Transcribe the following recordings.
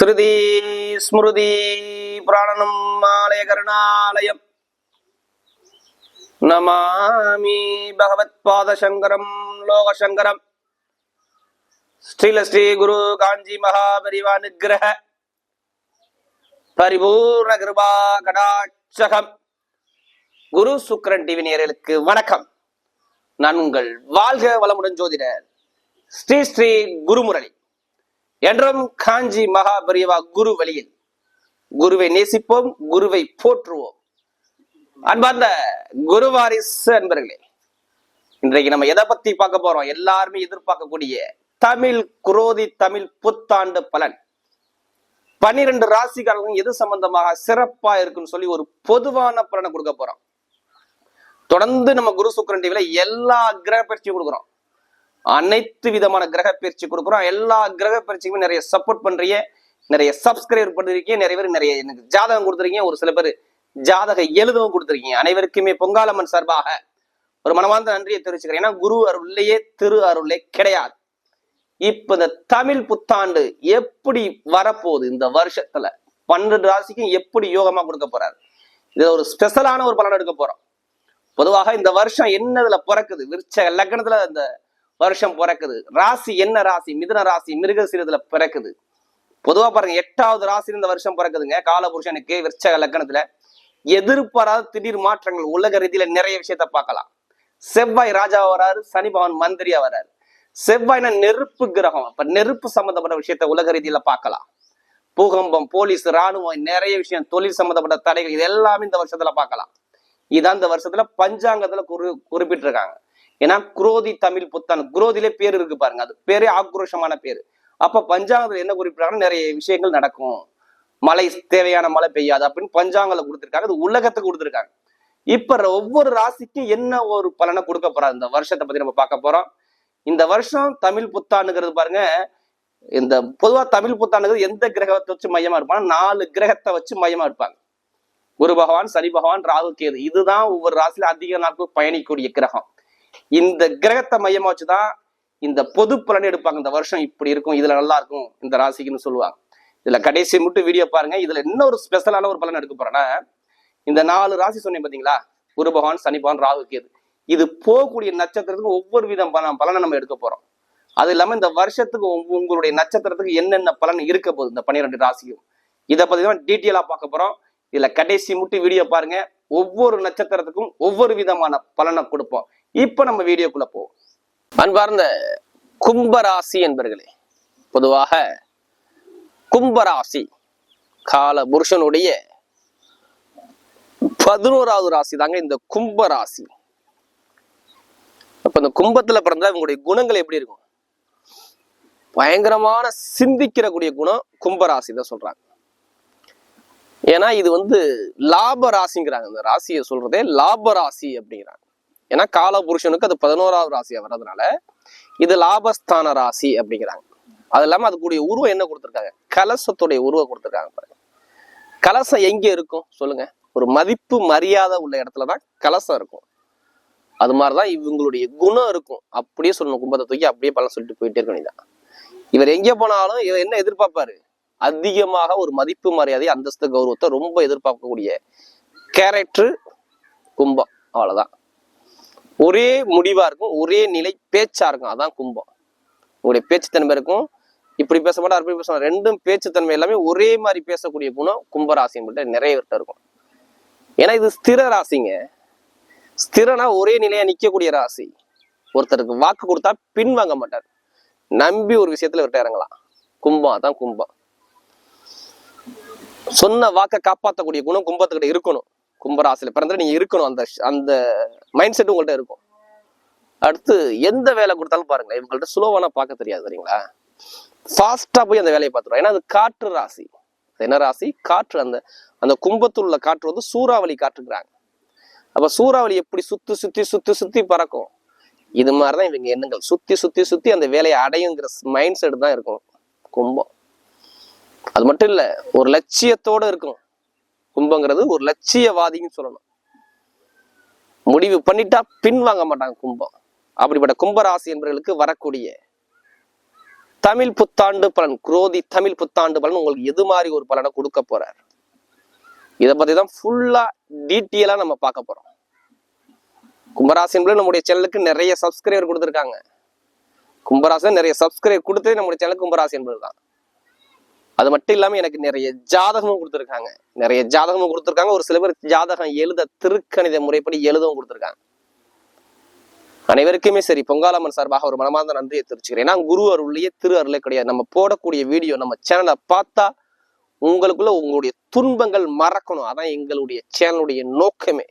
ஸ்ருதி ஸ்மிருதி புராணனும் ஆலய கருணாலயம். நமாமி பகவத் பாதசங்கரம் லோகசங்கரம். ஸ்ரீல ஸ்ரீ குரு காஞ்சி மகாபரிவா நிகிரக பரிபூர்ண கிருபா கடாட்சகம். குரு சுக்கரன் டிவி நேரலுக்கு வணக்கம். நான் உங்கள் வாழ்க வளமுடன் ஜோதிடர் ஸ்ரீ ஸ்ரீ குருமுரளி. என்றும் காஞ்சி மகாபரிவா குரு வழியில். குருவை நேசிப்போம் குருவை போற்றுவோம். அன்பார்ந்த குருவாரிஸ் அன்பர்களே இன்றைக்கு நம்ம எதை பத்தி பார்க்க போறோம்? எல்லாருமே எதிர்பார்க்கக்கூடிய தமிழ் குரோதி தமிழ் புத்தாண்டு பலன். பன்னிரண்டு ராசிக்காரர்களும் எது சம்பந்தமாக சிறப்பா இருக்குன்னு சொல்லி ஒரு பொதுவான பலனை கொடுக்க போறோம். தொடர்ந்து நம்ம குரு சுக்கரன் டிவில எல்லா கிரக பயிற்சியும் கொடுக்குறோம். அனைத்து விதமான கிரக பயிற்சி கொடுக்குறோம். எல்லா கிரக பயிற்சிக்குமே நிறைய சப்போர்ட் பண்றீங்க. நிறைய சப்ஸ்கிரைப் பண்ணிருக்கீங்க நிறைய பேர் நிறைய எனக்கு ஜாதகம் கொடுத்துருக்கீங்க. ஒரு சில பேர் ஜாதக எழுதவும் கொடுத்துருக்கீங்க. அனைவருக்குமே பொங்காலம்மன் சார்பாக ஒரு மனமார்ந்த நன்றியை தெரிவிச்சுக்கிறேன். ஏன்னா குரு அருள்லையே திரு அருளே கிடையாது. இப்ப இந்த தமிழ் புத்தாண்டு எப்படி வரப்போகுது? இந்த வருஷத்துல பன்னெண்டு ராசிக்கும் எப்படி யோகமா கொடுக்க போறாரு? இதுல ஒரு ஸ்பெஷலான ஒரு பலன் எடுக்க போறோம். பொதுவாக இந்த வருஷம் என்னதுல பிறக்குது? விருச்ச லக்னத்துல இந்த வருஷம் பிறக்குது. ராசி என்ன ராசி? மிதுன ராசி மிருகசீரத்துல பிறக்குது. பொதுவா பாருங்க எட்டாவது ராசி இந்த வருஷம் பிறக்குதுங்க. காலபுருஷனுக்கு விருச்சக லக்னத்துல எதிர்பாராத திடீர் மாற்றங்கள் உலக ரீதியில நிறைய விஷயத்த பார்க்கலாம். செவ்வாய் ராஜா வராரு சனி பவன் மந்திரியா வராரு. செவ்வாய்னா நெருப்பு கிரகம். அப்ப நெருப்பு சம்பந்தப்பட்ட விஷயத்த உலக ரீதியில பார்க்கலாம். பூகம்பம் போலீஸ் ராணுவம் நிறைய விஷயம் தொழில் சம்பந்தப்பட்ட தடைகள் இது எல்லாமே இந்த வருஷத்துல பார்க்கலாம். இதான் இந்த வருஷத்துல பஞ்சாங்கத்துல குறி குறிப்பிட்டிருக்காங்க. ஏன்னா குரோதி தமிழ் புத்தன் குரோதிலே பேர் இருக்கு பாருங்க அது பேரே ஆக்ரோஷமான பேர். அப்ப பஞ்சாங்கத்துல என்ன குறிப்பிட்டாங்கன்னா நிறைய விஷயங்கள் நடக்கும். மழை தேவையான மழை பெய்யாது அப்படின்னு பஞ்சாங்கல கொடுத்துருக்காங்க அது உலகத்துக்கு கொடுத்துருக்காங்க. இப்ப ஒவ்வொரு ராசிக்கும் என்ன ஒரு பலனை கொடுக்க போறாரு? இந்த வருஷத்தை பத்தி நம்ம பார்க்க போறோம். இந்த வருஷம் தமிழ் புத்தாண்டுங்கிறது பாருங்க இந்த பொதுவா தமிழ் புத்தாண்டுங்கிறது எந்த கிரகத்தை வச்சு மையமா இருப்பாங்க நாலு கிரகத்தை வச்சு மையமா இருப்பாங்க. குரு பகவான் சனி பகவான் ராகு கேது. இதுதான் ஒவ்வொரு ராசியில அதிக நாட்கள் பயணிக்கக்கூடிய கிரகம். இந்த கிரகத்தை மையமா வச்சுதான் இந்த பொது பலன் எடுப்பாங்க. இந்த வருஷம் இப்படி இருக்கும் இதுல நல்லா இருக்கும் இந்த ராசிக்குன்னு சொல்லுவாங்க. இதுல கடைசி மட்டும் வீடியோ பாருங்க. இதுல என்ன ஒரு ஸ்பெஷலான ஒரு பலன் எடுக்க போறேன்னா இந்த நாலு ராசி சொன்னேன் பாத்தீங்களா? குரு பகவான் சனி பகவான் ராகு கேது. இது போகக்கூடிய நட்சத்திரத்துக்கு ஒவ்வொரு விதம் பலனை நம்ம எடுக்க போறோம். அது இல்லாம இந்த வருஷத்துக்கு உங்களுடைய நட்சத்திரத்துக்கு என்னென்ன பலன் இருக்க போகுது? இந்த பன்னிரெண்டு ராசியும் இதை பத்தி தான் டீட்டெயிலா பார்க்க போறோம். இதுல கடைசி மட்டும் வீடியோ பாருங்க. ஒவ்வொரு நட்சத்திரத்துக்கும் ஒவ்வொரு விதமான பலனை கொடுப்போம். இப்ப நம்ம வீடியோக்குள்ள போவோம். அன்பார்ந்த கும்பராசி என்பர்களே பொதுவாக கும்பராசி கால புருஷனுடைய பதினோராவது ராசி தாங்க இந்த கும்பராசி. அப்ப இந்த கும்பத்துல பிறந்தா இவங்களுடைய குணங்கள் எப்படி இருக்கும்? பயங்கரமான சிந்திக்கிற கூடிய குணம் கும்பராசி தான் சொல்றாங்க. ஏன்னா இது வந்து லாப ராசிங்கிறாங்க. இந்த ராசியை சொல்றதே லாப ராசி அப்படிங்கிறாங்க. ஏன்னா கால புருஷனுக்கு அது பதினோராவது ராசியா வர்றதுனால இது லாபஸ்தான ராசி அப்படிங்கிறாங்க. அது இல்லாம அதுக்குடைய உருவம் என்ன கொடுத்துருக்காங்க? கலசத்துடைய உருவம் கொடுத்துருக்காங்க பாருங்க. கலசம் எங்க இருக்கும்? சொல்லுங்க. ஒரு மதிப்பு மரியாதை உள்ள இடத்துலதான் கலசம் இருக்கும். அது மாதிரிதான் இவங்களுடைய குணம் இருக்கும். அப்படியே சொல்லணும். கும்பத்தை தூக்கி அப்படியே பலன் சொல்லிட்டு போயிட்டே இருக்க வேண்டியதான் இவர் எங்க போனாலும் இவர் என்ன எதிர்பார்ப்பாரு? அதிகமாக ஒரு மதிப்பு மரியாதை அந்தஸ்து கௌரவத்தை ரொம்ப எதிர்பார்க்கக்கூடிய கேரக்டர் கும்பம். அவ்வளவுதான். ஒரே முடிவா இருக்கும் ஒரே நிலை பேச்சா இருக்கும். அதான் கும்பம். உங்களுடைய பேச்சுத்தன்மை இருக்கும். இப்படி பேச மாட்டா அப்படி பேச மாட்டா ரெண்டும் பேச்சுத்தன்மை எல்லாமே ஒரே மாதிரி பேசக்கூடிய குணம் கும்பராசி மட்டும் நிறைய பேர்ட்ட இருக்கும். ஏன்னா இது ஸ்திர ராசிங்க. ஸ்திரனா ஒரே நிலையா நிக்கக்கூடிய ராசி. ஒருத்தருக்கு வாக்கு கொடுத்தா பின் வாங்க மாட்டார். நம்பி ஒரு விஷயத்துல இவர்கிட்ட இறங்கலாம். கும்பம் அதான் கும்பம். சொன்ன வாக்கை காப்பாற்றக்கூடிய குணம் கும்பத்துக்கிட்ட இருக்கணும். கும்பராசியில் பிறந்த நீங்கள் இருக்கணும். அந்த அந்த மைண்ட் செட் உங்கள்கிட்ட இருக்கும். அடுத்து எந்த வேலை கொடுத்தாலும் பாருங்களேன் இவங்கள்ட்ட ஸ்லோவானா பார்க்க தெரியாது சரிங்களா? ஃபாஸ்ட்டாக போய் அந்த வேலையை பார்த்துருவோம் ஏன்னா அது காற்று ராசி. என்ன ராசி? காற்று. அந்த அந்த கும்பத்தில் உள்ள காற்று வந்து சூறாவளி காற்றுக்கிறாங்க அப்போ சூறாவளி எப்படி சுற்றி சுற்றி சுற்றி சுற்றி பறக்கும்? இது மாதிரி தான் இவங்க எண்ணங்கள். சுற்றி சுற்றி சுற்றி அந்த வேலையை அடையுங்கிற மைண்ட் செட் தான் இருக்கும். கும்பம். அது மட்டும் இல்லை ஒரு லட்சியத்தோடு இருக்கும். கும்பங்கிறது ஒரு லட்சியவாதின்னு சொல்லணும். முடிவு பண்ணிட்டா பின் வாங்க மாட்டாங்க கும்பம். அப்படிப்பட்ட கும்பராசி என்பவர்களுக்கு வரக்கூடிய தமிழ் புத்தாண்டு பலன் குரோதி தமிழ் புத்தாண்டு பலன் உங்களுக்கு எது மாதிரி ஒரு பலனை கொடுக்க போறார்? இதை பத்தி தான் ஃபுல்லா டீட்டெயிலா நம்ம பார்க்க போறோம். கும்பராசி என்பது நம்முடைய சேனலுக்கு நிறைய சப்ஸ்கிரைபர் கொடுத்துருக்காங்க. கும்பராசி நிறைய சப்ஸ்கிரைப் கொடுத்தே நம்முடைய சேனலுக்கு கும்பராசி என்பது தான். அது மட்டும் இல்லாமல் எனக்கு நிறைய ஜாதகமும் கொடுத்துருக்காங்க. நிறைய ஜாதகமும் கொடுத்துருக்காங்க. ஒரு சில பேர் ஜாதகம் எழுத திருக்கணித முறைப்படி எழுதவும் கொடுத்துருக்காங்க. அனைவருக்குமே சரி பொங்காலம்மன் சார்பாக ஒரு மனமார்ந்த நன்றியை தெரிவிச்சுக்கிறேன். ஏன்னா குரு அருள்லயே திரு அருளே கிடையாது. நம்ம போடக்கூடிய வீடியோ நம்ம சேனலை பார்த்தா உங்களுக்குள்ள உங்களுடைய துன்பங்கள் மறக்கணும். அதான் எங்களுடைய சேனலுடைய நோக்கமே.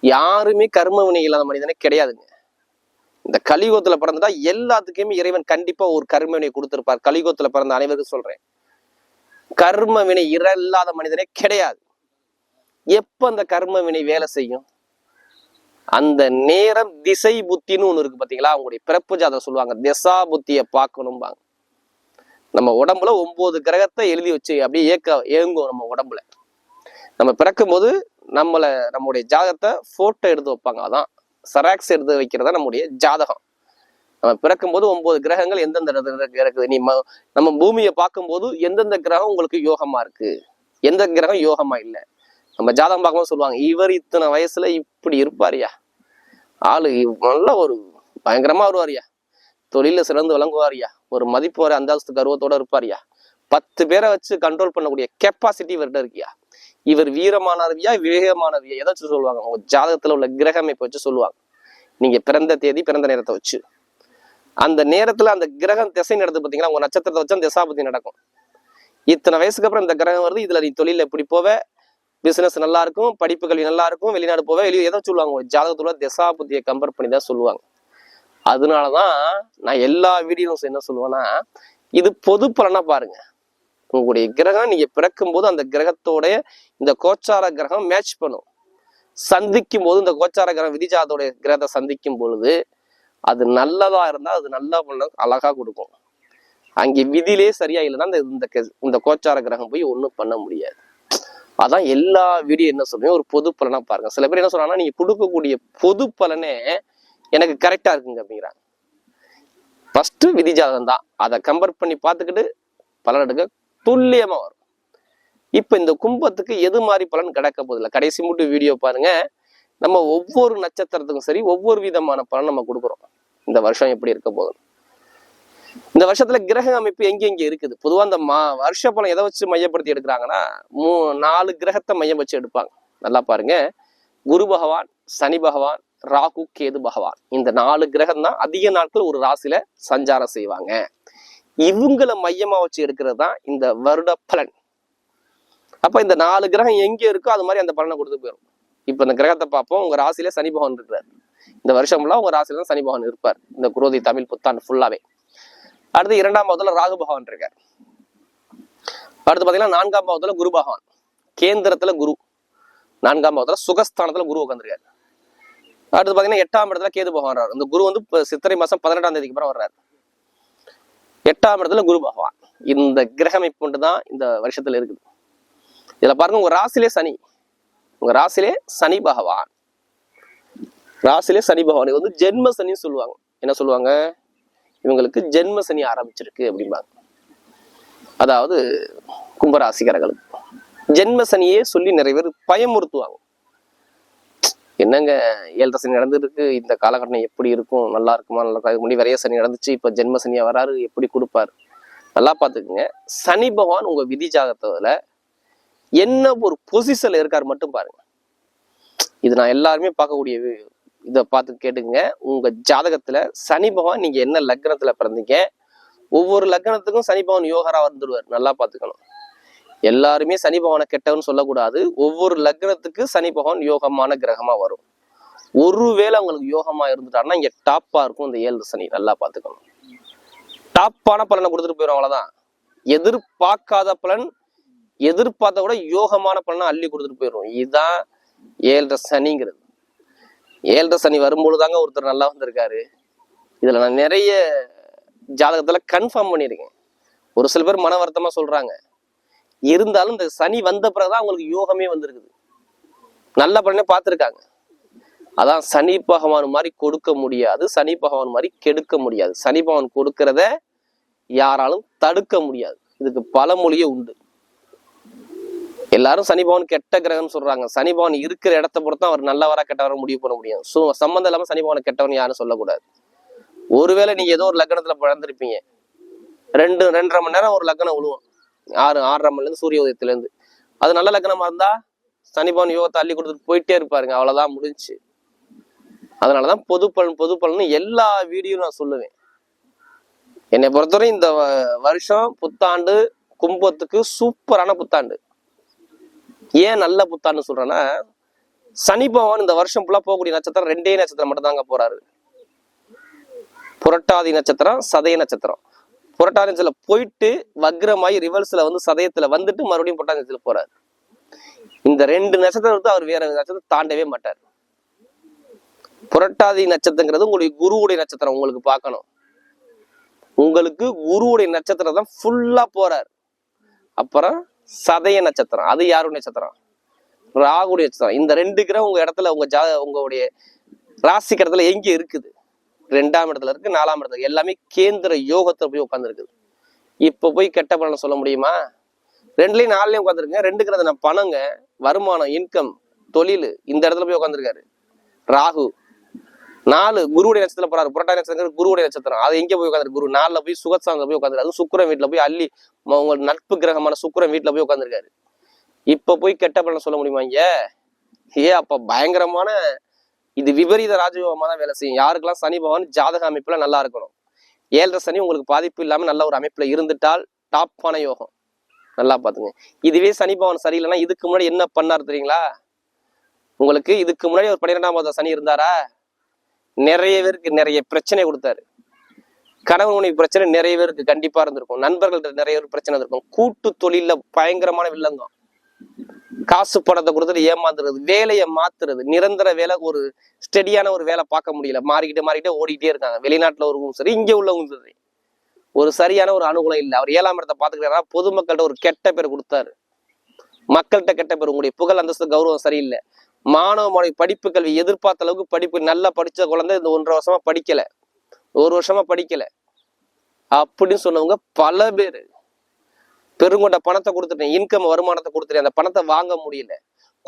யாருமே கர்ம வினை இல்லாத மனிதனே கிடையாதுங்க. இந்த கலியுகத்துல பிறந்துட்டா எல்லாத்துக்குமே இறைவன் கண்டிப்பா ஒரு கர்ம வினை கொடுத்திருப்பார். கலியுகத்துல பிறந்த அனைவருக்கும் சொல்றேன். கர்ம வினை இல்லாத மனிதனே கிடையாது. எப்ப அந்த கர்ம வினை வேலை செய்யும்? அந்த நேரம் திசை புத்தின்னு ஒண்ணு இருக்கு பாத்தீங்களா? அவங்களுடைய பிறப்பு ஜாதகம் சொல்லுவாங்க. திசா புத்தியை பார்க்கணும்பாங்க. நம்ம உடம்புல ஒன்பது கிரகத்தை எழுதி வச்சு அப்படியே ஏக்க ஏங்கும் நம்ம உடம்புல. நம்ம பிறக்கும் போது நம்மளை நம்முடைய ஜாதகத்தை போட்டோ எடுத்து வைப்பாங்க. அதான் சராக்ஸ் எடுத்து வைக்கிறதா நம்முடைய ஜாதகம். நம்ம பிறக்கும்போது ஒன்பது கிரகங்கள் எந்தெந்த இடத்துல இருக்குது? நீ நம்ம பூமியை பார்க்கும்போது எந்தெந்த கிரகம் உங்களுக்கு யோகமா இருக்கு? எந்த கிரகம் யோகமா இல்லை? நம்ம ஜாதகம் பார்க்கும்போது சொல்லுவாங்க இவர் இத்தனை வயசுல இப்படி இருப்பாரியா ஆளு இவ் நல்ல ஒரு பயங்கரமா வருவாரியா தொழில சிறந்து விளங்குவாரியா ஒரு மதிப்பு வர அந்தஸ்து கர்வத்தோட இருப்பாரியா பத்து பேரை வச்சு கண்ட்ரோல் பண்ணக்கூடிய கெப்பாசிட்டி இவர்கிட்ட இருக்கியா இவர் வீரமானவியா விவேகமானவியா எதை வச்சு சொல்லுவாங்க. உங்க ஜாதகத்துல உள்ள கிரக அமைப்பை வச்சு சொல்லுவாங்க. நீங்க பிறந்த தேதி பிறந்த நேரத்தை வச்சு. அந்த நேரத்துல அந்த கிரகம் திசை நடத்து பாத்தீங்களா உங்க நட்சத்திரத்தை வச்சு அந்த திசாபதி நடக்கும். இத்தனை வயசுக்கு அப்புறம் இந்த கிரகம் வருது இதுல நீ தொழில எப்படி போவ பிசினஸ் நல்லா இருக்கும் படிப்பு கல்வி நல்லா இருக்கும் வெளிநாடு போவ வெளியே ஏதோ சொல்லுவாங்க. ஒரு ஜாதகத்துல திசாபதியை கம்பேர் பண்ணி தான் சொல்லுவாங்க. அதனாலதான் நான் எல்லா வீடியோஸ் என்ன சொல்லுவேன்னா இது பொது பலனா பாருங்க. உங்களுடைய கிரகம் நீங்க பிறக்கும் போது அந்த கிரகத்தோடைய இந்த கோச்சார கிரகம் மேட்ச் பண்ணும். சந்திக்கும் போது இந்த கோச்சார கிரகம் விதிஜாதோடைய கிரகத்தை சந்திக்கும் பொழுது அது நல்லதா இருந்தா அது நல்லா பண்ண அழகா கொடுக்கும். அங்கே விதிலே சரியா இல்லைன்னா இந்த இந்த இந்த கோச்சார கிரகம் போய் ஒன்றும் பண்ண முடியாது. அதான் எல்லா வீடியோ என்ன சொல்றேன் ஒரு பொது பலனா பாருங்க. சில பேர் என்ன சொல்றாங்கன்னா நீங்க கொடுக்கக்கூடிய பொது பலனே எனக்கு கரெக்டா இருக்குங்க அப்படிங்கிறாங்க. ஃபர்ஸ்ட் விதிஜாதகம் தான். அதை கம்பேர் பண்ணி பார்த்துக்கிட்டு பலன் எடுக்க துல்லியமா வரும். இப்ப இந்த கும்பத்துக்கு எது மாதிரி பலன் கிடைக்க போதில்ல கடைசி மட்டும் வீடியோ பாருங்க. நம்ம ஒவ்வொரு நட்சத்திரத்துக்கும் சரி ஒவ்வொரு விதமான பலன் நம்ம கொடுக்குறோம். இந்த வருஷம் எப்படி இருக்க போகுது? இந்த வருஷத்துல கிரக அமைப்பு எங்க எங்க இருக்குது? பொதுவா அந்த மா வருஷ பலன் எதை வச்சு மையப்படுத்தி எடுக்கிறாங்கன்னா மூ நாலு கிரகத்தை மையம் வச்சு எடுப்பாங்க. நல்லா பாருங்க. குரு பகவான் சனி பகவான் ராகு கேது பகவான். இந்த நாலு கிரகம் தான் அதிக நாட்கள் ஒரு ராசியில சஞ்சாரம் செய்வாங்க. இவங்களை மையமா வச்சு எடுக்கிறது தான் இந்த வருட பலன். அப்ப இந்த நாலு கிரகம் எங்க இருக்கோ அது மாதிரி அந்த பலனை கொடுத்து போயிடும் இப்ப இந்த கிரகத்தை பார்ப்போம் உங்க ராசியில சனி பகவான் இருக்கிறார். இந்த வருஷம் ஃபுல்லா உங்க ராசியில தான் சனி பகவான் இருப்பார். இந்த குரோதி தமிழ் புத்தாண்டு ஃபுல்லாவே அடுத்து இரண்டாம் பாவத்துல ராகு பகவான் இருக்கார். அடுத்து பாத்தீங்கன்னா நான்காம் பாவத்துல குரு பகவான். கேந்திரத்துல குரு. நான்காம் பாவத்துல சுகஸ்தானத்துல குரு உட்காந்துருக்காரு அடுத்து பாத்தீங்கன்னா எட்டாம் இடத்துல கேது பகவான் வர்றாரு. இந்த குரு வந்து சித்திரை மாசம் பதினெட்டாம் தேதிக்கு அப்புறம் வர்றாரு. எட்டாம் இடத்துல குரு பகவான். இந்த கிரக அமைப்பு மட்டும் தான் இந்த வருஷத்துல இருக்குது. இதுல பாருங்க உங்க ராசிலே சனி. உங்க ராசிலே சனி பகவான். ராசிலே சனி பகவான். இது வந்து ஜென்ம சனின்னு சொல்லுவாங்க. என்ன சொல்லுவாங்க? இவங்களுக்கு ஜென்ம சனி ஆரம்பிச்சிருக்கு அப்படிம்பாங்க. அதாவது கும்பராசிக்காரர்களுக்கு. ஜென்ம சனியே சொல்லி நிறைய பேர் பயமுறுத்துவாங்க. என்னங்க ஏழரை சனி நடந்துருக்கு? இந்த காலகட்டம் எப்படி இருக்கும்? நல்லா இருக்குமா? நல்லா இருக்காது? முடி வரைய சனி நடந்துச்சு இப்போ ஜென்ம சனியாக வராரு எப்படி கொடுப்பாரு? நல்லா பார்த்துக்குங்க. சனி பகவான் உங்கள் விதி ஜாகத்தில் என்ன ஒரு பொசிஷனில் இருக்கார் மட்டும் பாருங்க. இது நான் எல்லாருமே பார்க்கக்கூடிய இதை பார்த்து கேட்டுங்க உங்க ஜாதகத்துல சனி பகவான் நீங்க என்ன லக்னத்துல பிறந்தீங்க? ஒவ்வொரு லக்னத்துக்கும் சனி பகவான் யோகரா வந்துடுவார் நல்லா பார்த்துக்கணும். எல்லாருமே சனி பகவானை கெட்டவன்னு சொல்லக்கூடாது. ஒவ்வொரு லக்னத்துக்கு சனி பகவான் யோகமான கிரகமா வரும். ஒருவேளை அவங்களுக்கு யோகமா இருந்துட்டாருன்னா இங்க டாப்பா இருக்கும் இந்த ஏழு சனி. நல்லா பாத்துக்கணும் டாப்பான பலனை கொடுத்துட்டு போயிடும் அவ்வளவுதான். எதிர்பார்க்காத பலன் எதிர்பார்த்த விட யோகமான பலனை அள்ளி கொடுத்துட்டு போயிடும் இதுதான் ஏழரை சனிங்கிறது. ஏழரை சனி வரும்பொழுதாங்க ஒருத்தர் நல்லா வந்திருக்காரு. இதுல நான் நிறைய ஜாதகத்துல கன்ஃபார்ம் பண்ணியிருக்கேன். ஒரு சில பேர் மன வருத்தமா சொல்றாங்க. இருந்தாலும் இந்த சனி வந்த பிறகுதான் அவங்களுக்கு யோகமே வந்திருக்குது. நல்ல பலனே பார்த்துருக்காங்க. அதான் சனி பகவான் மாதிரி கொடுக்க முடியாது சனி பகவான் மாதிரி கெடுக்க முடியாது. சனி பகவான் கொடுக்கறத யாராலும் தடுக்க முடியாது. இதுக்கு பல மொழியே உண்டு. எல்லாரும் சனி பவன் கெட்ட கிரகம்னு சொல்றாங்க. சனி பவன் இருக்கிற இடத்த பொறுத்து அவர் நல்லவரா கெட்டவரா முடிவு பண்ண முடியும். சோ சம்மந்தம் இல்லாம சனி பவனை கெட்டவன் யாரும் சொல்லக்கூடாது. ஒருவேளை நீங்க ஏதோ ஒரு லக்னத்துல பிறந்திருப்பீங்க. ரெண்டு ரெண்டரை மணி நேரம் ஒரு லக்னம் விழுவோம் ஆறு ஆறரை மணிலேருந்து சூரிய உதயத்துல இருந்து அது நல்ல லக்னமா இருந்தா சனிபவன் யோகத்தை அள்ளி கொடுத்துட்டு போயிட்டே இருப்பாருங்க. அவ்வளவுதான் முடிஞ்சுச்சு அதனாலதான் பொது பலன் பொது பலன் எல்லா வீடியோ நான் சொல்லுவேன். என்னை பொறுத்தவரை இந்த வ- வருஷம் புத்தாண்டு கும்பத்துக்கு சூப்பரான புத்தாண்டு. ஏன் நல்ல புத்தாண்டு சொல்றேன்னா சனி பகவான் இந்த வருஷம் ஃபுல்லா போகக்கூடிய நட்சத்திரம் ரெண்டே நட்சத்திரம் மட்டும் தாங்க போறாரு. புரட்டாதி நட்சத்திரம் சதய நட்சத்திரம். புரட்டாதி போயிட்டு வக்ரமாயி ரிவர்ஸ்ல வந்து சதயத்துல வந்துட்டு மறுபடியும் புரட்டாதி போறாரு. இந்த ரெண்டு நட்சத்திரத்தை அவர் வேற நட்சத்திரம் தாண்டவே மாட்டார். புரட்டாதி நட்சத்திரங்கிறது உங்களுடைய குருவுடைய நட்சத்திரம் உங்களுக்கு பார்க்கணும். உங்களுக்கு குருவுடைய நட்சத்திரம் தான் ஃபுல்லா போறார். அப்புறம் சதய நட்சத்திரம் அது யாருடைய நட்சத்திரம்? ராகுடைய நட்சத்திரம். இந்த ரெண்டு கிரகம் உங்க இடத்துல உங்க ஜா உங்களுடைய ராசிக்கிறதுல எங்கே எங்க இருக்குது? ரெண்டாம் இடத்துல இருக்கு நாலாம் இடத்துல இருக்கு. எல்லாமே கேந்திர யோகத்துல போய் உட்காந்துருக்குது இப்ப போய் கெட்ட பலனை சொல்ல முடியுமா? ரெண்டுலயும் நாலுலயும் உட்காந்துருங்க ரெண்டு நான் பணங்க வருமானம் இன்கம் தொழில் இந்த இடத்துல போய் உட்காந்துருக்காரு ராகு. நாலு குருவுடைய நட்சத்திரம் போறாரு. புரட்டாதி நட்சத்திரம் குருவுடைய நட்சத்திரம். அது எங்க போய் உட்காந்துருக்கு குரு நாலுல போய் சுகத்சாங்க போய் உட்காந்துரு அதுவும் சுக்கரன் வீட்டுல போய் அள்ளி உங்க நட்பு கிரகமான சுக்கரன் வீட்டுல போய் உட்காந்துருக்காரு இப்ப போய் கெட்ட பலனை சொல்ல முடியுமா இங்க? ஏ அப்ப பயங்கரமான இது விபரீத ராஜயோகமாக தான் வேலை செய்யும். யாருக்கெல்லாம் சனி பகவான் ஜாதக அமைப்புல நல்லா இருக்கணும்? ஏழரை சனி உங்களுக்கு பாதிப்பு இல்லாம நல்ல ஒரு அமைப்புல இருந்துட்டால் டாப்பான யோகம். நல்லா பார்த்துங்க. இதுவே சனி பகவான் சரியில்லைன்னா இதுக்கு முன்னாடி என்ன பண்ணார் தெரியுங்களா? உங்களுக்கு இதுக்கு முன்னாடி ஒரு பன்னிரெண்டாம் மாதம் சனி இருந்தாரா? நிறைய பேருக்கு நிறைய பிரச்சனை கொடுத்தாரு. கணவன் உணவு பிரச்சனை நிறைய பேருக்கு கண்டிப்பா இருந்திருக்கும். நண்பர்கள்ட்ட நிறைய பேர் பிரச்சனை இருந்திருக்கும். கூட்டு தொழில பயங்கரமான வில்லங்கம். காசு பணத்தை கொடுத்துட்டு ஏமாத்துறது வேலையை மாத்துறது நிரந்தர வேலை ஒரு ஸ்டெடியான ஒரு வேலை பார்க்க முடியல. மாறிக்கிட்டு மாறிக்கிட்டே ஓடிக்கிட்டே இருக்காங்க. வெளிநாட்டுல இருக்கவும் சரி இங்கே உள்ளவங்க சரி. ஒரு சரியான ஒரு அனுகூலம் இல்லை. அவர் ஏழாம் இடத்தை பார்த்துக்கிறாரா? பொதுமக்கள்கிட்ட ஒரு கெட்ட பேர் கொடுத்தாரு. மக்கள்கிட்ட கெட்ட பேர் உங்களுடைய புகழ் அந்தஸ்து கௌரவம் சரியில்லை. மாணவ மாணவி படிப்பு கல்வி எதிர்பார்த்த அளவுக்கு படிப்பு நல்லா படிச்ச குழந்தை இந்த ஒன்றரை வருஷமா படிக்கல. ஒரு வருஷமா படிக்கல. அப்படின்னு சொன்னவங்க பல பேர். பெருங்கொண்ட பணத்தை கொடுத்துட்டேன் இன்கம் வருமானத்தை கொடுத்துட்டேன் அந்த பணத்தை வாங்க முடியல.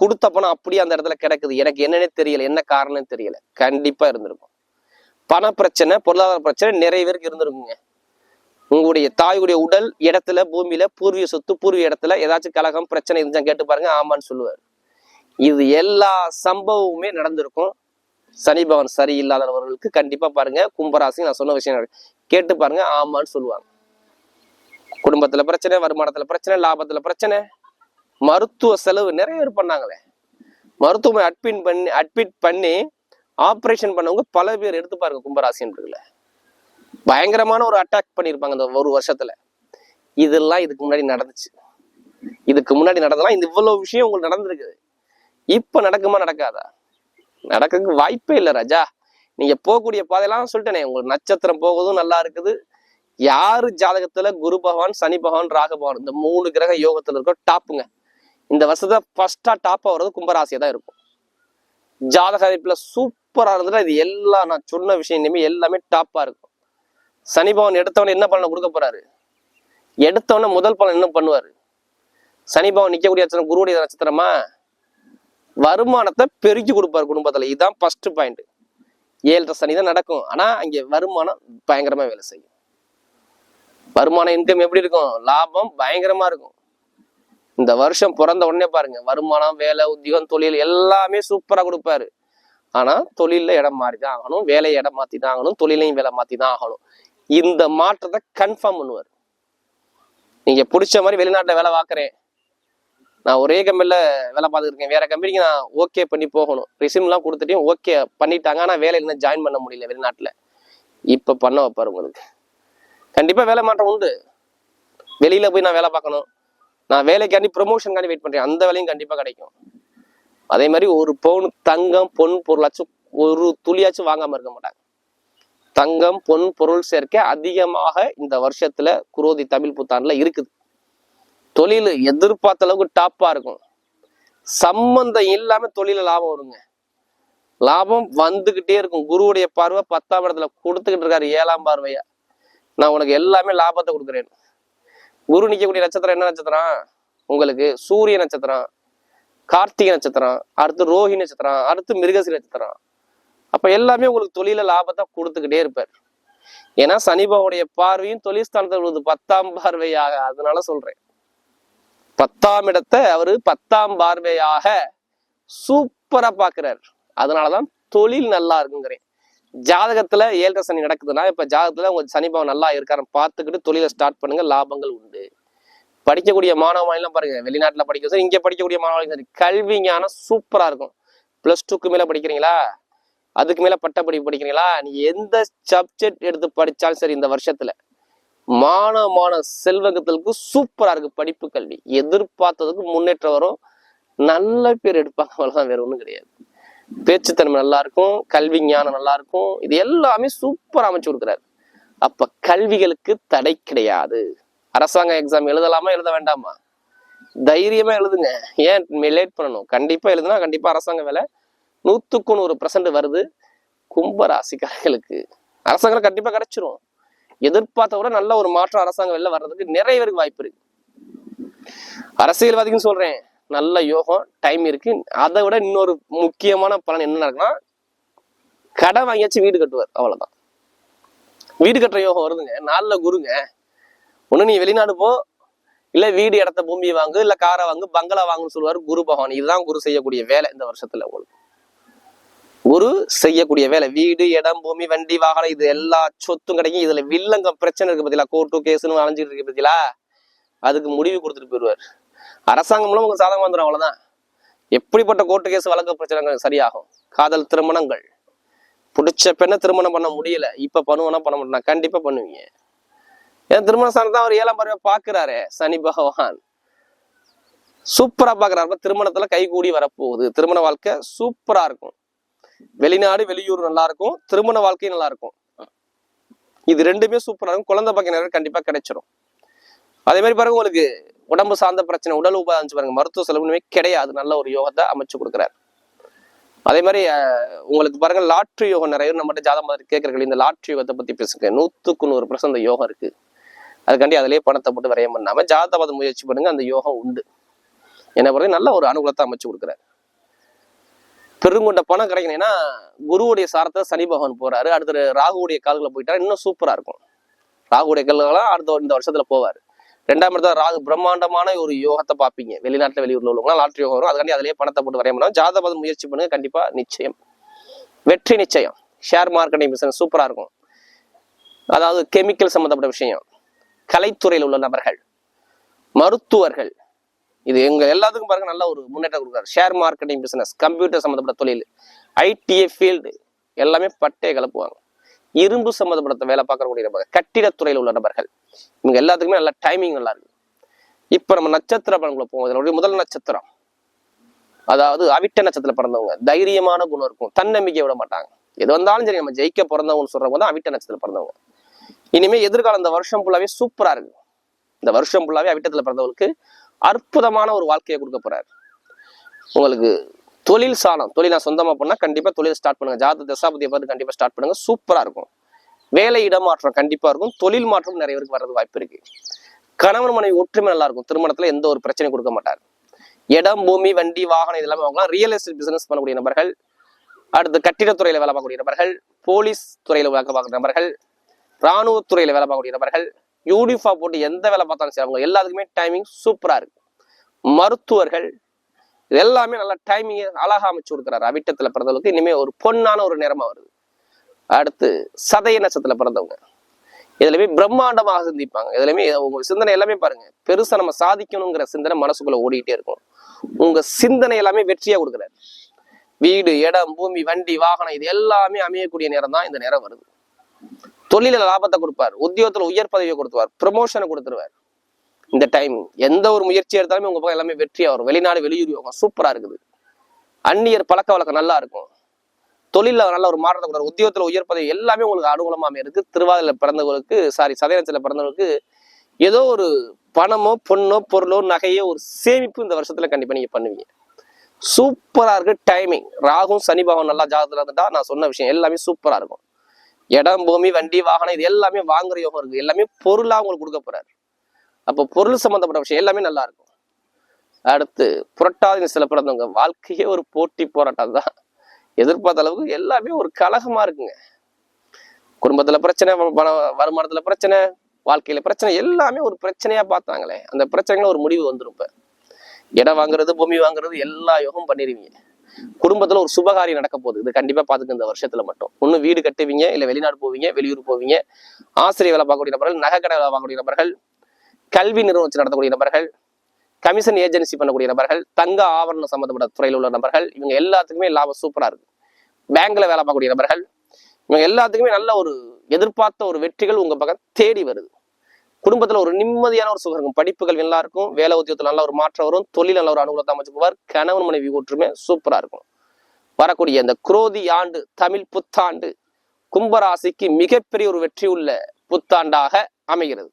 கொடுத்த பணம் அப்படியே அந்த இடத்துல கிடக்குது. எனக்கு என்னன்னே தெரியல. என்ன காரணம்னு தெரியல. கண்டிப்பா இருந்திருக்கும். பண பிரச்சனை பொருளாதார பிரச்சனை நிறைய பேருக்கு இருந்திருக்குங்க. உங்களுடைய தாயுடைய உடல் இடத்துல பூமியில பூர்வீக சொத்து பூர்வீக இடத்துல ஏதாச்சும் கலகம் பிரச்சனை இருந்தா கேட்டு பாருங்க ஆமான்னு சொல்லுவார். இது எல்லா சம்பவமுமே நடந்திருக்கும். சனி பகவான் சரியில்லாதவர்களுக்கு கண்டிப்பா பாருங்க கும்பராசி நான் சொன்ன விஷயம் கேட்டு பாருங்க ஆமான்னு சொல்லுவாங்க. குடும்பத்துல பிரச்சனை வருமானத்துல பிரச்சனை லாபத்துல பிரச்சனை. மருத்துவ செலவு நிறைய பேர் பண்ணாங்களே. மருத்துவமனை அட்மிட் பண்ணி அட்மிட் பண்ணி ஆப்ரேஷன் பண்ணவங்க பல பேர் எடுத்து பாருங்க கும்பராசின்றதுல பயங்கரமான ஒரு அட்டாக் பண்ணியிருப்பாங்க இந்த ஒரு வருஷத்துல. இதெல்லாம் இதுக்கு முன்னாடி நடந்துச்சு. இதுக்கு முன்னாடி நடந்தலாம் இந்த இவ்வளவு விஷயம் உங்களுக்கு நடந்திருக்குது. இப்ப நடக்குமா நடக்காதா? நடக்கிறதுக்கு வாய்ப்பே இல்லை ராஜா. நீங்க போகக்கூடிய பாதையெல்லாம் சொல்லிட்டேனே உங்களுக்கு நட்சத்திரம் போகுதும் நல்லா இருக்குது. யாரு ஜாதகத்துல குரு பகவான் சனி பகவான் ராக பகவான் இந்த மூணு கிரக யோகத்துல இருக்கோ டாப்புங்க. இந்த வருஷத்துல ஃபர்ஸ்டா டாப்பா வர்றது கும்பராசியா தான் இருக்கும். ஜாதக அமைப்புல சூப்பரா இருந்துட்டா இது எல்லாம் நான் சொன்ன விஷயம் இனிமே எல்லாமே டாப்பா இருக்கும். சனி பகவான் எடுத்தவன என்ன பலனை கொடுக்க போறாரு? எடுத்தவன முதல் பலன் என்ன பண்ணுவாரு? சனி பகவான் நிக்கக்கூடிய நட்சத்திரம் குருவுடைய நட்சத்திரமா? வருமானத்தை பெருக்கி கொடுப்பாரு குடும்பத்துல. இதுதான் ஃபர்ஸ்ட் பாயிண்ட் ஏழரை சனி தான் நடக்கும். ஆனா அங்கே வருமானம் பயங்கரமா வேலை செய்யும். வருமான இன்கம் எப்படி இருக்கும்? லாபம் பயங்கரமா இருக்கும். இந்த வருஷம் பிறந்த உடனே பாருங்க. வருமானம் வேலை உத்தியோகம் தொழில் எல்லாமே சூப்பரா கொடுப்பாரு. ஆனா தொழில இடம் மாறி தான் ஆகணும். வேலையை இடம் மாத்தி தான் ஆகணும். தொழிலையும் வேலை மாத்தி தான் ஆகணும். இந்த மாற்றத்தை கன்ஃபார்ம் பண்ணுவார். நீங்க பிடிச்ச மாதிரி வெளிநாட்டில் வேலை பார்க்குறேன். நான் ஒரே கம்பெனியில் வேலை பார்த்துருக்கேன் வேற கம்பெனிக்கு நான் ஓகே பண்ணி போகணும். ரிசிம்லாம் கொடுத்துட்டையும் ஓகே பண்ணிட்டாங்க. ஆனால் வேலை இன்னும் ஜாயின் பண்ண முடியல வெளிநாட்டில். இப்போ பண்ண வைப்பார் உங்களுக்கு. கண்டிப்பாக வேலை மாற்றம் உண்டு. வெளியில் போய் நான் வேலை பார்க்கணும். நான் வேலைக்காண்டி ப்ரொமோஷனுக்காண்டி வெயிட் பண்ணுறேன் அந்த வேலையும் கண்டிப்பாக கிடைக்கும். அதே மாதிரி ஒரு பவுன் தங்கம் பொன் பொருளாச்சும் ஒரு துளியாச்சும் வாங்காமல் இருக்க மாட்டாங்க. தங்கம் பொன் பொருள் சேர்க்கை அதிகமாக இந்த வருஷத்துல குரோதி தமிழ் புத்தாண்டுல இருக்குது. தொழில் எதிர்பார்த்த அளவுக்கு டாப்பா இருக்கும். சம்பந்தம் இல்லாம தொழில லாபம் வருங்க. லாபம் வந்துகிட்டே இருக்கும். குருவுடைய பார்வை பத்தாம் இடத்துல கொடுத்துக்கிட்டு இருக்காரு. ஏழாம் பார்வையா. நான் உனக்கு எல்லாமே லாபத்தை கொடுக்குறேன். குரு நிக்கக்கூடிய நட்சத்திரம் என்ன நட்சத்திரம்? உங்களுக்கு சூரிய நட்சத்திரம் கார்த்திகை நட்சத்திரம் அடுத்து ரோஹி நட்சத்திரம் அடுத்து மிருகசி நட்சத்திரம். அப்ப எல்லாமே உங்களுக்கு தொழில லாபத்தை கொடுத்துக்கிட்டே இருப்பார். ஏன்னா சனிபாவுடைய பார்வையும் தொழில் ஸ்தானத்தில் உள்ளது பத்தாம் பார்வையாக. அதனால சொல்றேன். பத்தாம் இடத்தை அவரு பத்தாம் பார்வையாக சூப்பரா பாக்குறாரு அதனாலதான் தொழில் நல்லா இருக்குங்கிறேன். ஜாதகத்துல ஏழரை சனி நடக்குதுன்னா இப்ப ஜாதகத்துல உங்க சனிபாவம் நல்லா இருக்காருன்னு பார்த்துக்கிட்டு தொழிலை ஸ்டார்ட் பண்ணுங்க லாபங்கள் உண்டு. படிக்கக்கூடிய மாணவ மாநிலம் பாருங்க வெளிநாட்டுல படிக்க சரி இங்க படிக்கக்கூடிய மாணவர்கள் சரி கல்வி ஞானம் சூப்பரா இருக்கும். பிளஸ் டூக்கு மேல படிக்கிறீங்களா? அதுக்கு மேல பட்டப்படிப்பு படிக்கிறீங்களா? நீ எந்த சப்ஜெக்ட் எடுத்து படிச்சாலும் சரி இந்த வருஷத்துல. மாணவ மாணவ செல்வகத்திற்கு சூப்பரா இருக்கு படிப்பு கல்வி. எதிர்பார்த்ததுக்கு முன்னேற்றம் வரும். நல்ல பேர் எடுப்பாங்க அவ்வளவுதான் வேற ஒன்றும் கிடையாது. பேச்சுத்தன்மை நல்லா இருக்கும் கல்வி ஞானம் நல்லா இருக்கும் இது எல்லாமே சூப்பரா அமைச்சு கொடுக்குறாரு. அப்ப கல்விகளுக்கு தடை கிடையாது. அரசாங்க எக்ஸாம் எழுதலாமா எழுத வேண்டாமா? தைரியமா எழுதுங்க. ஏன் லேட் பண்ணணும்? கண்டிப்பா எழுதுனா கண்டிப்பா அரசாங்க வேலை. நூத்துக்கு நூறு பர்சன்ட் வருது கும்ப ராசிக்காரர்களுக்கு அரசாங்கம் கண்டிப்பா கிடைச்சிரும். எதிர்பார்த்த விட நல்ல ஒரு மாற்றம் அரசாங்கம் வெளில வர்றதுக்கு நிறைய பேருக்கு வாய்ப்பு இருக்கு. அரசியல்வாதிக்கும் சொல்றேன். நல்ல யோகம் டைம் இருக்கு. அதை விட இன்னொரு முக்கியமான பலன் என்ன நடக்குன்னா கடன் வாங்கியாச்சு வீடு கட்டுவார். அவ்வளவுதான். வீடு கட்டுற யோகம் வருதுங்க. நாலுல குருங்க ஒண்ணு நீ வெளிநாடு போ. இல்ல வீடு இடத்த பூமி வாங்கு. இல்லை காரை வாங்கு. பங்களா வாங்குன்னு சொல்லுவாரு குரு பகவான். இதுதான் குரு செய்யக்கூடிய வேலை இந்த வருஷத்துல உங்களுக்கு. குரு செய்யக்கூடிய வேலை. வீடு இடம் பூமி வண்டி வாகனம் இது எல்லா சொத்தும் கிடைக்கும். இதுல வில்லங்க பிரச்சனை இருக்கு பத்தியா கோர்ட்டு கேஸ்னு அலைஞ்சிட்டு இருக்கு பத்தியா அதுக்கு முடிவு கொடுத்துட்டு போயிடுவார் அரசாங்கம் மூலம் உங்களுக்கு சாதகம் வந்துடும் அவ்வளவுதான். எப்படிப்பட்ட கோர்ட்டு கேஸ் வழக்கு பிரச்சனைகள் சரியாகும்? காதல் திருமணங்கள். பிடிச்ச பெண்ணை திருமணம் பண்ண முடியல. இப்ப பண்ணுவோம்னா பண்ண மாட்டேன் கண்டிப்பா பண்ணுவீங்க. ஏன் திருமண ஸ்தானத்தை அவர் ஏழாம் பார்வை பார்க்குறாரு சனி பகவான். சூப்பரா பாக்குறாரு திருமணத்தில் திருமணத்துல கைகூடி வரப்போகுது. திருமண வாழ்க்கை சூப்பரா இருக்கும். வெளிநாடு வெளியூர் நல்லா இருக்கும். திருமண வாழ்க்கையும் நல்லா இருக்கும். இது ரெண்டுமே சூப்பரா இருக்கும். குழந்தை பாக்கிய நேரம் கண்டிப்பா கிடைச்சிரும். அதே மாதிரி பாருங்க உங்களுக்கு உடம்பு சார்ந்த பிரச்சனை உடல் உபாதிச்சு பாருங்க மருத்துவ செலவுமே கிடையாது. நல்ல ஒரு யோகத்தை அமைச்சு கொடுக்குறாரு. அதே மாதிரி உங்களுக்கு பாருங்க லாட்ரி யோகம் நிறைய நம்மகிட்ட ஜாதகம் மாதிரி கேட்கறீங்க இந்த லாட்ரி யோகத்தை பத்தி பேசுங்க. நூத்துக்கு நூறு பர்சன்ட் யோகம் இருக்கு. அதுக்காண்டி அதிலேயே பணத்தை போட்டு விரயம் பண்ணாம ஜாதகத்தை முயற்சி பண்ணுங்க அந்த யோகம் உண்டு. என்ன பாருங்க நல்ல ஒரு அனுகூலத்தை அமைச்சு கொடுக்குறாரு. பெருங்கொண்ட பணம் கிடைக்கணும்னா குருவுடைய சாரத்தை சனி பகவான் போறாரு. அடுத்த ராகுவுடைய கால்களை போயிட்டா இன்னும் சூப்பரா இருக்கும். ராகுவுடைய கால்கள்லாம் அடுத்த இந்த வருஷத்துல போவாரு. ரெண்டாம் இடத்துல ராகு பிரம்மாண்டமான ஒரு யோகத்தை பார்ப்பீங்க. வெளிநாட்டில் வெளியூர்ல உள்ளவங்க லாட்ரி யோகம் வரும். அதுக்காண்டி அதிலேயே பணத்தை போட்டு வரைய முடியும். ஜாதகம் முயற்சி பண்ணுங்க. கண்டிப்பா நிச்சயம். வெற்றி நிச்சயம். ஷேர் மார்க்கெட்டிங் பிசினஸ் சூப்பரா இருக்கும். அதாவது கெமிக்கல் சம்மந்தப்பட்ட விஷயம். கலைத்துறையில் உள்ள நபர்கள். மருத்துவர்கள். இது எங்க எல்லாத்துக்கும் பாருங்க நல்ல ஒரு முன்னேற்றம் கொடுக்குறாரு. ஷேர் மார்க்கெட்டிங் பிசினஸ் கம்ப்யூட்டர் சம்மந்தப்பட்ட தொழில் ஐடிஐ ஃபீல்டு எல்லாமே பட்டையை கலப்புவாங்க. இரும்பு சம்மந்தப்பட்ட வேலை பார்க்கக்கூடிய நபர்கள் கட்டிடத்துறையில் உள்ள நபர்கள். இவங்க எல்லாத்துக்குமே நல்ல டைமிங் நல்லா இருக்கு. இப்ப நம்ம நட்சத்திர பலன்களை போவோம். இதனுடைய முதல் நட்சத்திரம். அதாவது அவிட்ட நட்சத்திரத்துல பிறந்தவங்க. தைரியமான குணம் இருக்கும். தன்னம்பிக்கை விட மாட்டாங்க. எது வந்தாலும் சரி நம்ம ஜெயிக்க பிறந்தவங்கன்னு சொல்றவங்க தான் அவிட்ட நட்சத்திரத்துல பிறந்தவங்க. இனிமே எதிர்காலம் இந்த வருஷம் ஃபுல்லாவே சூப்பரா இருக்கு. இந்த வருஷம் ஃபுல்லாவே அவிட்டத்துல பிறந்தவங்களுக்கு அற்புதமான ஒரு வாழ்க்கையை கொடுக்க போறாரு. உங்களுக்கு தொழில் சாணம். தொழில் நான் சொந்தமா பண்ணா கண்டிப்பா தொழில் ஸ்டார்ட் பண்ணுங்க. ஜாத தசாபதியை பார்த்து கண்டிப்பா ஸ்டார்ட் பண்ணுங்க. சூப்பரா இருக்கும். வேலை இடமாற்றம் கண்டிப்பா இருக்கும். தொழில் மாற்றம் நிறைய பேருக்கு வர்றது வாய்ப்பு இருக்கு. கணவன் மனைவி ஒற்றுமை நல்லா இருக்கும். திருமணத்துல எந்த ஒரு பிரச்சனையும் கொடுக்க மாட்டார். இடம் பூமி வண்டி வாகனம் இதெல்லாமே வாங்கலாம். ரியல் எஸ்டேட் பிசினஸ் பண்ணக்கூடிய நபர்கள் அடுத்து கட்டிடத்துறையில வேலை பார்க்கக்கூடிய நபர்கள் போலீஸ் துறையில வேலை பார்க்குற நபர்கள் இராணுவத்துறையில வேலை பார்க்கக்கூடிய நபர்கள் யூனிஃபார்ம் போட்டு எந்த வேலை பார்த்தாலும் சரி அவங்க எல்லாத்துக்குமே டைமிங் சூப்பரா இருக்கு. மருத்துவர்கள் இது எல்லாமே நல்லா டைமிங் அழகா அமைச்சு கொடுக்குறாரு. அவிட்டத்துல பிறந்தவங்களுக்கு இனிமே ஒரு பொன்னான ஒரு நேரமா வருது. அடுத்து சதய நட்சத்திரத்துல பிறந்தவங்க. இதுலயுமே பிரம்மாண்டமாக சிந்திப்பாங்க. இதுலயுமே உங்க சிந்தனை எல்லாமே பாருங்க. பெருசா நம்ம சாதிக்கணுங்கிற சிந்தனை மனசுக்குள்ள ஓடிக்கிட்டே இருக்கும். உங்க சிந்தனை எல்லாமே வெற்றியா கொடுக்குறாரு. வீடு இடம் பூமி வண்டி வாகனம் இது எல்லாமே அமையக்கூடிய நேரம் தான் இந்த நேரம் வருது. தொழில லாபத்தை கொடுப்பார். உத்தியோகத்துல உயர் பதவியை கொடுத்துவார் ப்ரமோஷனை கொடுத்துருவார். இந்த டைம் எந்த ஒரு முயற்சி எடுத்தாலுமே உங்க பக்கம் எல்லாமே வெற்றியா வரும். வெளிநாடு வெளியூர் சூப்பரா இருக்குது. அந்நியர் பழக்க வழக்கம் நல்லா இருக்கும். தொழில நல்ல ஒரு மாற்றத்தை கொடுத்தாரு உத்தியோகத்தில் உயர் பதவி எல்லாமே உங்களுக்கு அனுகூலமாக இருக்கு திருவாதிரையில பிறந்தவங்களுக்கு சாரி சதயத்தில் பிறந்தவங்களுக்கு ஏதோ ஒரு பணமோ பொண்ணோ பொருளோ நகையோ ஒரு சேமிப்பு இந்த வருஷத்துல கண்டிப்பா நீங்க பண்ணுவீங்க. சூப்பரா இருக்கு டைமிங் ராகும் சனி நல்லா ஜாதகத்துல இருந்துட்டா நான் சொன்ன விஷயம் எல்லாமே சூப்பரா இருக்கும். இடம் பூமி வண்டி வாகனம் இது எல்லாமே வாங்குற யோகம் இருக்கு. எல்லாமே பொருளா உங்களுக்கு கொடுக்க போறாரு. அப்போ பொருள் சம்பந்தப்பட்ட விஷயம் எல்லாமே நல்லா இருக்கும். அடுத்து புரட்டாதி சில பிறந்தவங்க. வாழ்க்கையே ஒரு போட்டி போராட்டம் தான் எதிர்பார்த்த அளவுக்கு எல்லாமே ஒரு கலகமா இருக்குங்க. குடும்பத்துல பிரச்சனை பண வருமானத்துல பிரச்சனை வாழ்க்கையில பிரச்சனை எல்லாமே ஒரு பிரச்சனையா பார்த்தாங்களே. அந்த பிரச்சனைகள் ஒரு முடிவு வந்துடும் இப்ப. இடம் வாங்குறது பூமி வாங்குறது எல்லா யோகம் பண்ணிடுவீங்க குடும்பத்துல ஒரு சுபகாரியம் நடக்க போகுது. இது கண்டிப்பா பாத்துக்க இந்த வருஷத்துல மட்டும். ஒண்ணு வீடு கட்டுவீங்க இல்ல வெளிநாடு போவீங்க வெளியூர் போவீங்க. ஆசிரியர் வேலை பார்க்கக்கூடிய நபர்கள் நகைக்கடை வேலை பார்க்கக்கூடிய நபர்கள் கல்வி நிறுவனம் நடத்தக்கூடிய நபர்கள் கமிஷன் ஏஜென்சி பண்ணக்கூடிய நபர்கள் தங்க ஆவரணம் சம்மந்தப்பட்ட துறையில் உள்ள நபர்கள் இவங்க எல்லாத்துக்குமே லாபம் சூப்பராக இருக்கு. பேங்க்ல வேலை பார்க்கக்கூடிய நபர்கள் இவங்க எல்லாத்துக்குமே நல்ல ஒரு எதிர்பார்த்த ஒரு வெற்றிகள் உங்க பக்கம் தேடி வருது. குடும்பத்துல ஒரு நிம்மதியான ஒரு சுகம் இருக்கும். படிப்புகள் நல்லா இருக்கும் வேலை உத்தியோகத்தில் நல்ல ஒரு மாற்றம் வரும் தொழில் நல்ல ஒரு அனுகூலத்தை அமைச்சுக்குவார் கணவன் மனைவி ஒற்றுமை சூப்பரா இருக்கும். வரக்கூடிய இந்த குரோதி ஆண்டு தமிழ் புத்தாண்டு கும்பராசிக்கு மிகப்பெரிய ஒரு வெற்றி உள்ள புத்தாண்டாக அமைகிறது.